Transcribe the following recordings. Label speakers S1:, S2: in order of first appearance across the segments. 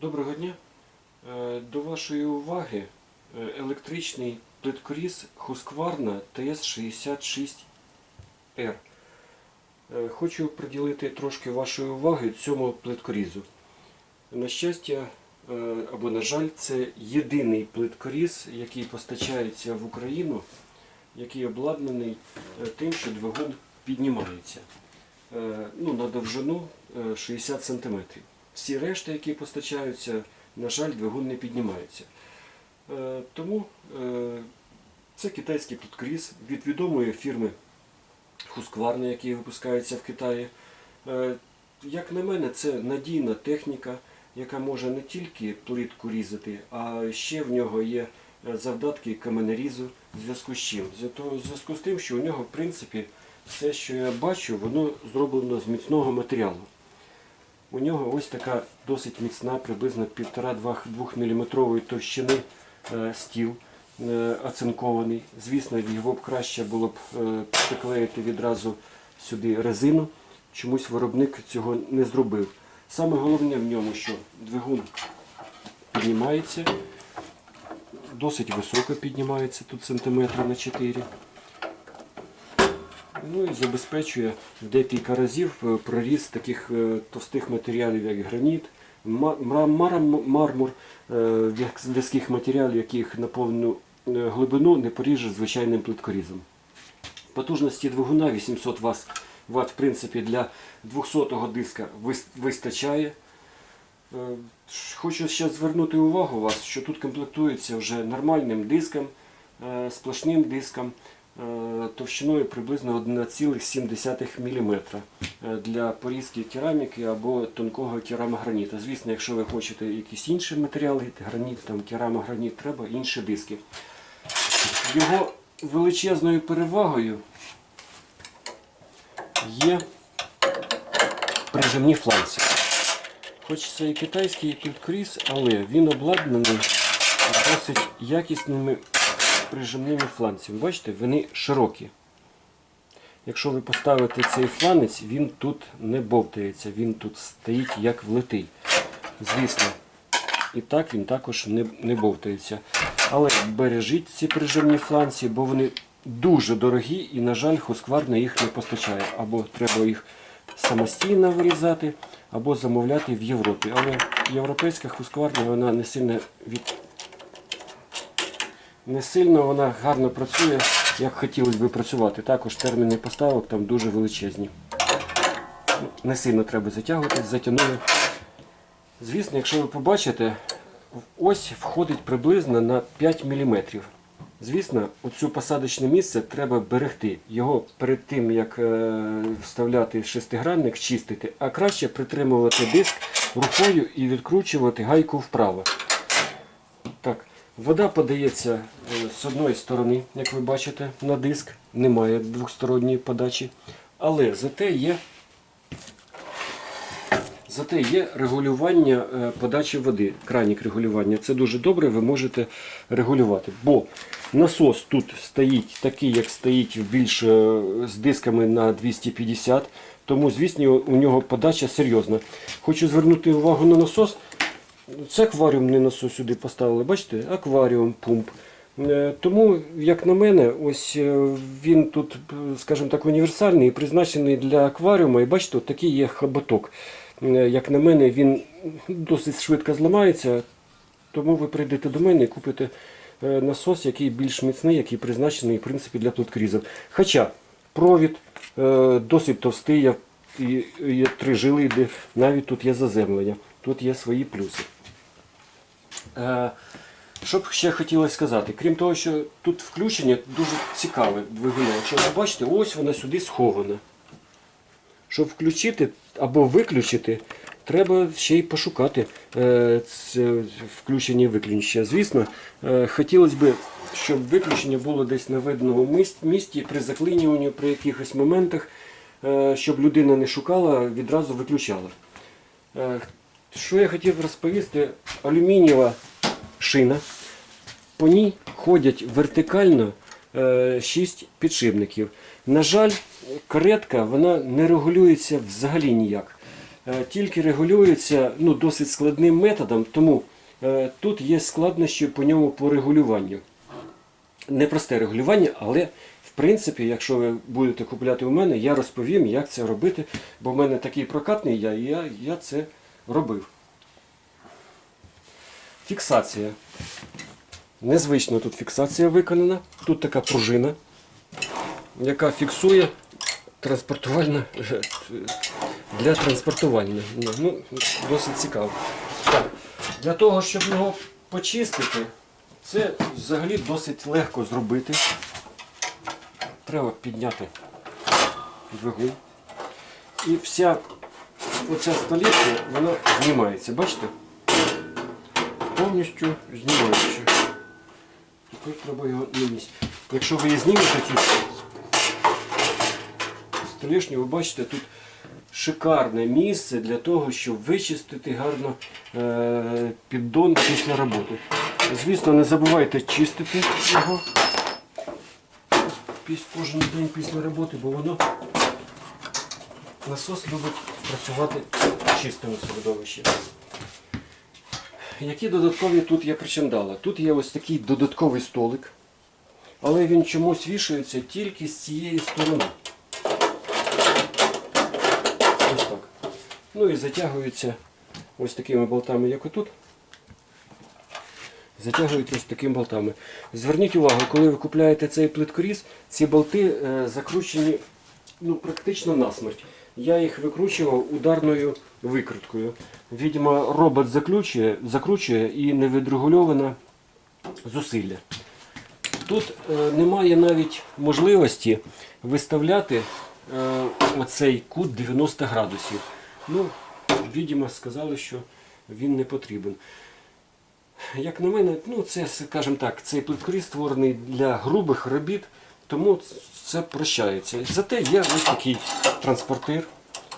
S1: Доброго дня. Е, До вашої уваги е, електричний плиткоріз Husqvarna TS66R. Е, Хочу приділити трошки вашої уваги цьому плиткорізу. На щастя, або на жаль, це єдиний плиткоріз, який постачається в Україну, який обладнаний тим, що двигун піднімається ну, на довжину е, 60 см. Всі решти, які постачаються, на жаль, двигун не піднімається. Е, Тому е, це китайський плиткоріз від відомої фірми Husqvarna, який випускається в Китаї. Е, Як на мене, це надійна техніка, яка може не тільки плитку різати, а ще в нього є завдатки каменерізу в зв'язку з чим? В зв'язку з тим, що у нього, в принципі, все, що я бачу, воно зроблено з міцного матеріалу. У нього ось така досить міцна, приблизно 1,5-2 мм товщини е, стіл е, оцинкований. Звісно, його б краще було б е, приклеїти відразу сюди резину. Чомусь виробник цього не зробив. Саме головне в ньому, що двигун піднімається, досить високо піднімається, тут сантиметра на 4. Ну і забезпечує декілька разів е, проріз таких е, товстих матеріалів, як граніт, мармур, е, в'язких матеріалів, яких на повну глибину не поріже звичайним плиткорізом. Потужності двигуна 800 Вт, в принципі, для 200-го диска вистачає. Хочу ще звернути увагу вас, що тут комплектується вже нормальним диском, сплошним диском товщиною приблизно 1,7 мм для порізки кераміки або тонкого керамограніта. Звісно, якщо ви хочете якісь інші матеріали, граніт, там, керамограніт, треба інші диски. Його величезною перевагою є прижимні фланці. Хоч це і китайський плиткоріз, але він обладнаний досить якісними прижимними фланцями. Bачите, вони широкі. Якщо ви поставите цей фланець, він тут не бовтається, він тут стоїть як влитий. Звісно, і так він також не, не бовтається. Але бережіть ці прижимні фланці, бо вони дуже дорогі і, на жаль, Husqvarna їх не постачає. Або треба їх самостійно вирізати, або замовляти в Європі. Але європейська Husqvarna, вона не сильно від не сильно вона гарно працює, як хотілося б працювати. Також терміни поставок там дуже величезні. Не сильно треба затягувати, затягнули. Звісно, якщо ви побачите, ось входить приблизно на 5 мм. Звісно, оцю посадочне місце треба берегти. Його перед тим, як е, вставляти шестигранник, чистити, а краще притримувати диск рукою і відкручувати гайку вправо. Так, вода подається е, з одної сторони, як ви бачите, на диск. Немає двосторонньої подачі. Але зате є, зате є регулювання е, подачі води, кранік регулювання. Це дуже добре, ви можете регулювати. Бо насос тут стоїть такий, як стоїть більш е, з дисками на 250. Тому, звісно, у нього подача серйозна. Хочу звернути увагу на насос. Це акваріумний насос сюди поставили, бачите? Акваріум, пумп. Е, Тому, як на мене, ось е, він тут, е, скажімо так, універсальний і призначений для акваріуму. І бачите, от такий є хоботок. Е, Як на мене, він досить швидко зламається, тому ви прийдете до мене і купите насос, який більш міцний, який призначений в принципі, для плиткорізів. Хоча провід досить товстий, є три жили, навіть тут є заземлення, тут є свої плюси. Е, Що б ще хотілося сказати? Крім того, що тут включення дуже цікаве двигуна. Якщо ви бачите, ось вона сюди схована. Щоб включити або виключити, треба ще й пошукати е, включення і виключення. Звісно, е, хотілося б, щоб виключення було десь на видному місці при заклинюванні, при якихось моментах, щоб людина не шукала, відразу виключала. Е, Що я хотів розповісти? Алюмінієва шина. По ній ходять вертикально 6 підшипників. На жаль, каретка вона не регулюється взагалі ніяк. е, тільки регулюється ну, досить складним методом, тому е, тут є складнощі по ньому по регулюванню. Непросте регулювання, але в принципі, якщо ви будете купляти у мене, я розповім, як це робити, бо в мене такий прокатний я, я, я це робив. Фіксація. Незвично тут фіксація виконана. Тут така пружина, яка фіксує транспортувальна е, для транспортування. Ну, досить цікаво. Так, для того, щоб його почистити, це взагалі досить легко зробити. Треба підняти двигун. І вся оця столітня, вона знімається, бачите? Повністю знімається. Тепер треба його на. Якщо ви її знімете цю столішню, ви бачите, тут шикарне місце для того, щоб вичистити гарно е, піддон після роботи. Звісно, не забувайте чистити його кожен день після роботи, бо воно насос любить працювати в чистому середовищі. Які додаткові тут є причандали? Тут є ось такий додатковий столик, але він чомусь вішається тільки з цієї сторони. Ось так. Ну і затягується ось такими болтами, як отут. Затягується ось такими болтами. Зверніть увагу, коли ви купляєте цей плиткоріз, ці болти е, закручені ну, практично насмерть. Я їх викручував ударною викруткою. Відомо, робот заключує, закручує і невідрегульоване зусилля. Тут е, немає навіть можливості виставляти е, оцей кут 90 градусів. Ну, відомо, сказали, що він не потрібен. Як на мене, ну це, скажімо так, цей плиткоріз створений для грубих робіт, тому це прощається. Зате є ось такий транспортир,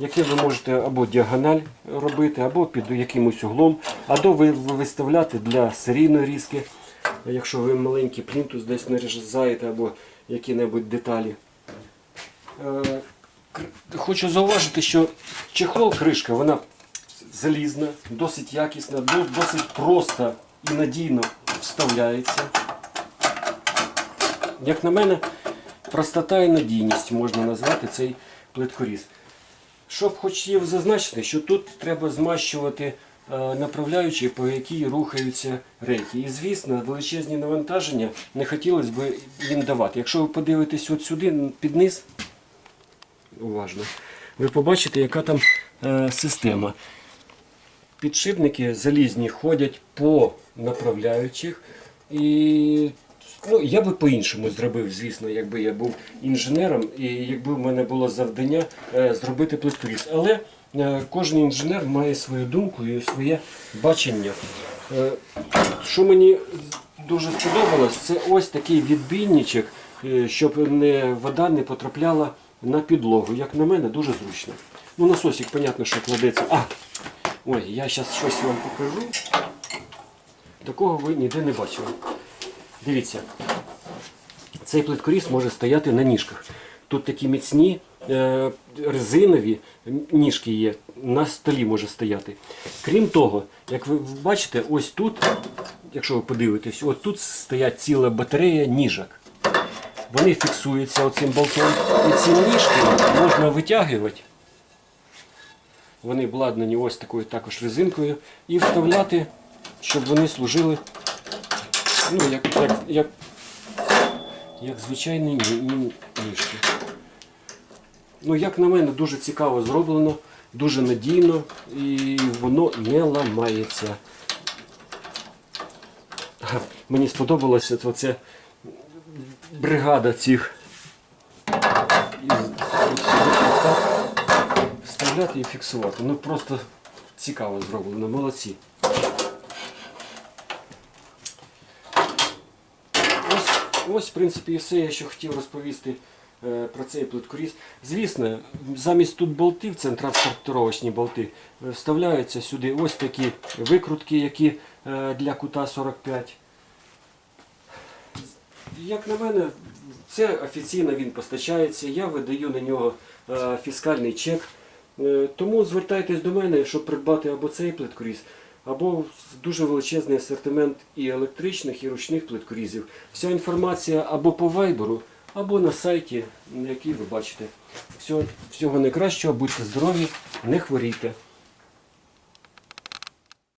S1: який ви можете або діагональ робити, або під якимось углом, або ви ви виставляти для серійної різки, якщо ви маленький плінтус десь нарізаєте, або які-небудь деталі. Е, Хочу зауважити, що чехол кришка, вона залізна, досить якісна, досить просто і надійно вставляється. Як на мене, простота і надійність можна назвати цей плиткоріз. Щоб хотів зазначити, що тут треба змащувати е, направляючі, по якій рухаються рейки. І звісно, величезні навантаження не хотілося б їм давати. Якщо ви подивитесь от сюди, під низ, уважно, ви побачите, яка там е, система. Підшипники залізні ходять по направляючих. І ну, я би по-іншому зробив, звісно, якби я був інженером і якби в мене було завдання е, зробити плиткоріз. Але е, кожен інженер має свою думку і своє бачення. Е, що мені дуже сподобалось, це ось такий відбійничок, щоб не, вода не потрапляла на підлогу. Як на мене, дуже зручно. Ну, насосик, понятно, що кладеться. А, ой, я зараз щось вам покажу. Такого ви ніде не бачили. Дивіться, цей плиткоріз може стояти на ніжках. Тут такі міцні е, резинові ніжки є, на столі може стояти. Крім того, як ви бачите, ось тут, якщо ви подивитесь, от тут стоять ціла батарея ніжок. Вони фіксуються оцим болтом. І ці ніжки можна витягувати. Вони обладнані ось такою також резинкою і вставляти, щоб вони служили ну, як, як, як, як звичайні ні- ні- ніжки. Ну, як на мене, дуже цікаво зроблено, дуже надійно і воно не ламається. Мені сподобалося оце бригада цих вставляти і фіксувати. Ну просто цікаво зроблено, молодці. Ось, в принципі, і все, що хотів розповісти е, про цей плиткоріз. Звісно, замість тут болтів, це транспортировочні болти, е, вставляються сюди ось такі викрутки, які е, для кута 45. Як на мене, це офіційно він постачається. Я видаю на нього фіскальний чек. Тому звертайтесь до мене, щоб придбати або цей плиткоріз, або дуже величезний асортимент і електричних, і ручних плиткорізів. Вся інформація або по вайберу, або на сайті, на який ви бачите. Всього, всього найкращого, будьте здорові, не хворійте.